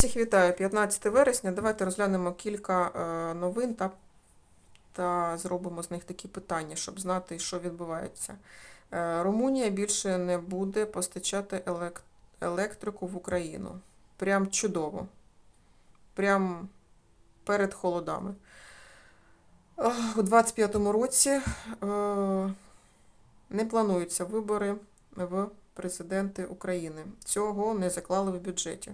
Всіх вітаю, 15 вересня. Давайте розглянемо кілька е, новин та, та зробимо з них такі питання, щоб знати, що відбувається. Е, Румунія більше не буде постачати елек- електрику в Україну. Прям чудово. Прям перед холодами. У 25-му році е, не плануються вибори в президенти України. Цього не заклали в бюджеті.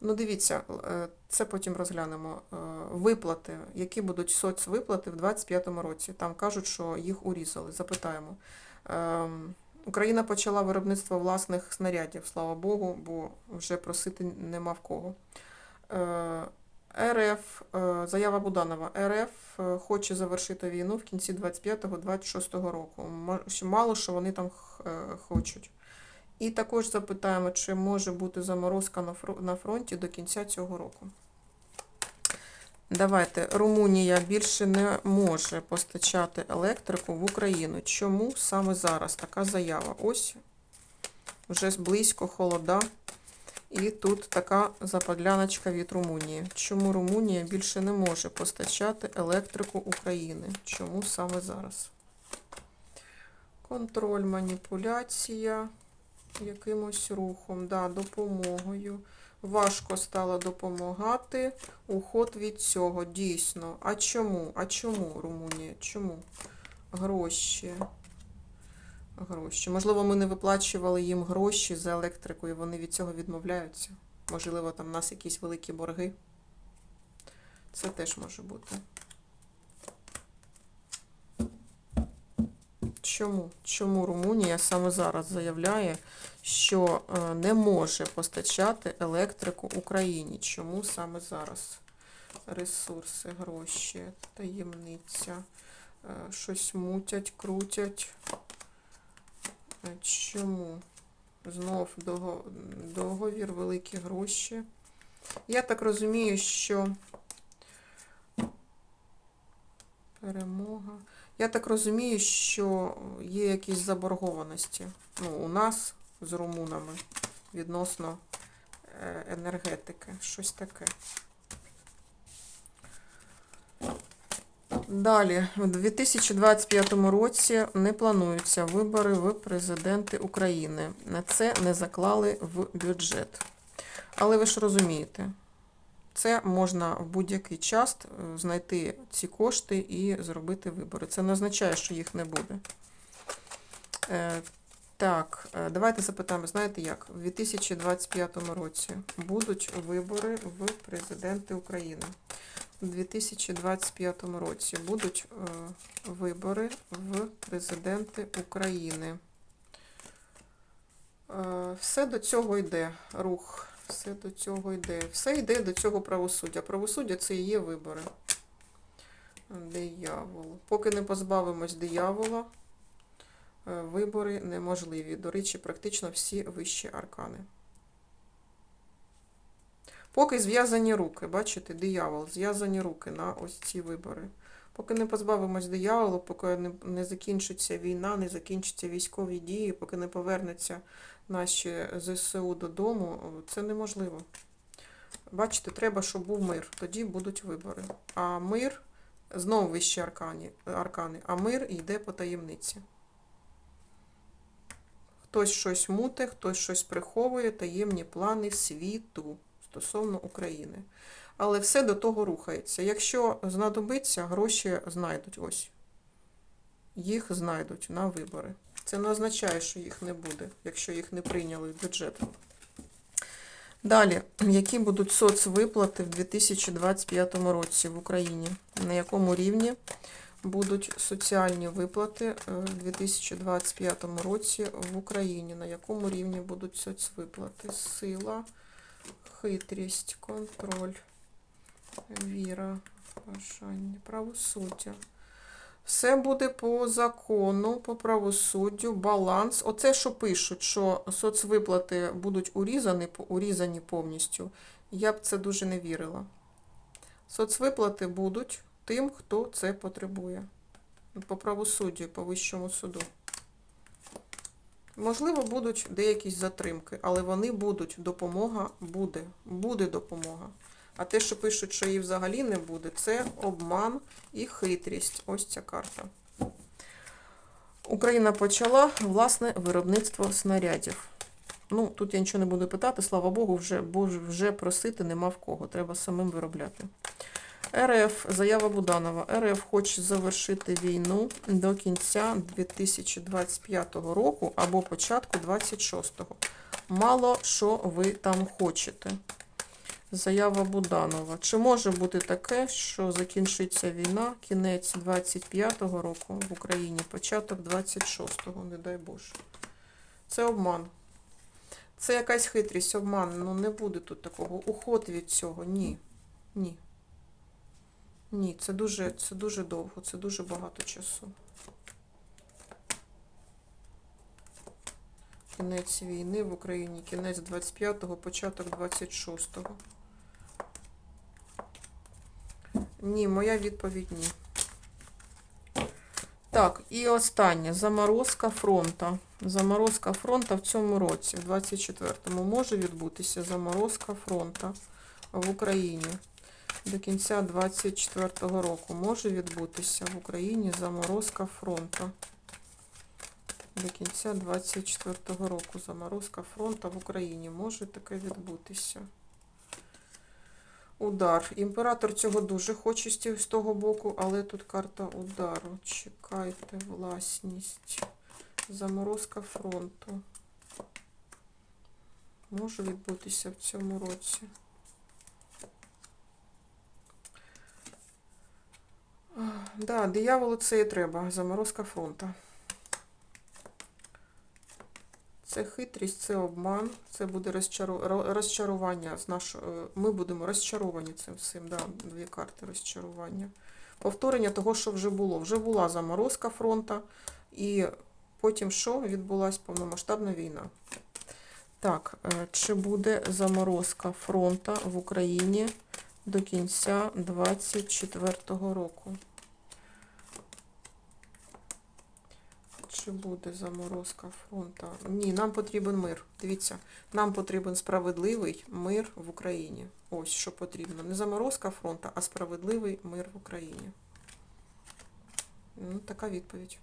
Ну, дивіться, е, це потім розглянемо. Е, Виплати, які будуть соцвиплати в 25-му році. Там кажуть, що їх урізали. Запитаємо. Ем, Україна почала виробництво власних снарядів, слава Богу, бо вже просити нема в кого. Е, РФ, заява Буданова, РФ хоче завершити війну в кінці 25-26 року. Ма- Мало що вони там хочуть. І також запитаємо, чи може бути заморозка на фронті до кінця цього року. Давайте. Румунія більше не може постачати електрику в Україну. Чому саме зараз така заява? Ось вже близько холода. І тут така западляночка від Румунії. Чому Румунія більше не може постачати електрику України? Чому саме зараз? Контроль, маніпуляція якимось рухом, да, допомогою. Важко стало допомагати. Уход від цього, дійсно. А чому? А чому, Румунія? Чому? Гроші. Гроші. Можливо, ми не виплачували їм гроші за електрику, і вони від цього відмовляються. Можливо, там в нас якісь великі борги. Це теж може бути. Чому? Чому Румунія саме зараз заявляє, що е, не може постачати електрику Україні? Чому саме зараз? Ресурси, гроші, таємниця, е, щось мутять, крутять. Е, Чому? Знов договір, великі гроші. Я так розумію, що перемога. Я так розумію, що є якісь заборгованості ну, у нас з румунами відносно е, енергетики. Щось таке. Далі, у 2025 році не плануються вибори в президенти України. На це не заклали в бюджет. Але ви ж розумієте, це можна в будь-який час е, знайти ці кошти і зробити вибори. Це не означає, що їх не буде. Е, Так, е, давайте запитаємо, знаєте як? У 2025 році будуть вибори в президенти України. У 2025 році будуть вибори в президенти України. Все до цього йде рух. Все до цього йде. Все йде до цього правосуддя. Правосуддя це і є вибори. Диявол. Поки не позбавимось диявола, е, вибори неможливі. До речі, практично всі вищі аркани. Поки зв'язані руки, бачите, диявол, зв'язані руки на ось ці вибори. Поки не позбавимось дияволу, поки не, не закінчиться війна, не закінчаться військові дії, поки не повернуться наші ЗСУ додому, це неможливо. Бачите, треба, щоб був мир. Тоді будуть вибори. А мир знову вищі аркані, аркани, а мир йде по таємниці. Хтось щось муте, хтось щось приховує, таємні плани світу стосовно України. Але все до того рухається. Якщо знадобиться, гроші знайдуть ось. Їх знайдуть на вибори. Це не означає, що їх не буде, якщо їх не прийняли в бюджет. Далі, які будуть соцвиплати в 2025 році в Україні? На якому рівні будуть соціальні виплати е, в 2025 році в Україні? На якому рівні будуть соцвиплати? Сила, хитрість, контроль, віра, бажання, правосуддя. Все буде по закону, по правосуддю, баланс. Оце, що пишуть, що соцвиплати будуть урізані, урізані повністю, я б це дуже не вірила. Соцвиплати будуть тим, хто це потребує. По правосуддю, по вищому суду. Можливо, будуть деякі затримки, але вони будуть. Допомога буде. Буде допомога. А те, що пишуть, що її взагалі не буде, це обман і хитрість. Ось ця карта. Україна почала власне виробництво снарядів. Ну, тут я нічого не буду питати, слава Богу, вже, бо вже просити нема в кого. Треба самим виробляти. РФ, заява Буданова. РФ хоче завершити війну до кінця 2025 року або початку 26-го. Мало що ви там хочете. Заява Буданова. Чи може бути таке, що закінчиться війна, кінець 25-го року в Україні, початок 26-го, не дай Боже. Це обман. Це якась хитрість, обман. Ну не буде тут такого. Уход від цього. Ні. Ні. Ні, це дуже, це дуже довго, це дуже багато часу. Кінець війни в Україні, кінець 25-го, початок 26-го. Ні, моя відповідь ні. Так, і останнє. Заморозка фронта. Заморозка фронта в цьому році, в 24-му, може відбутися заморозка фронта в Україні до кінця 24-го року. Може відбутися в Україні заморозка фронта. До кінця 24-го року заморозка фронта в Україні. Може таке відбутися. Удар. Імператор цього дуже хоче з того боку, але тут карта удару. Чекайте, власність. Заморозка фронту. Може відбутися в цьому році. Ах, Да, дияволу це і треба. Заморозка фронта. Це хитрість, це обман, це буде розчару... розчарування з нашого. Ми будемо розчаровані цим всім. Да, дві карти розчарування. Повторення того, що вже було. Вже була заморозка фронта, і потім що відбулася повномасштабна війна. Так, е, чи буде заморозка фронта в Україні до кінця 24-го року? Чи буде заморозка фронту? Ні, нам потрібен мир. Дивіться, нам потрібен справедливий мир в Україні. Ось що потрібно. Не заморозка фронту, а справедливий мир в Україні. Ну, така відповідь.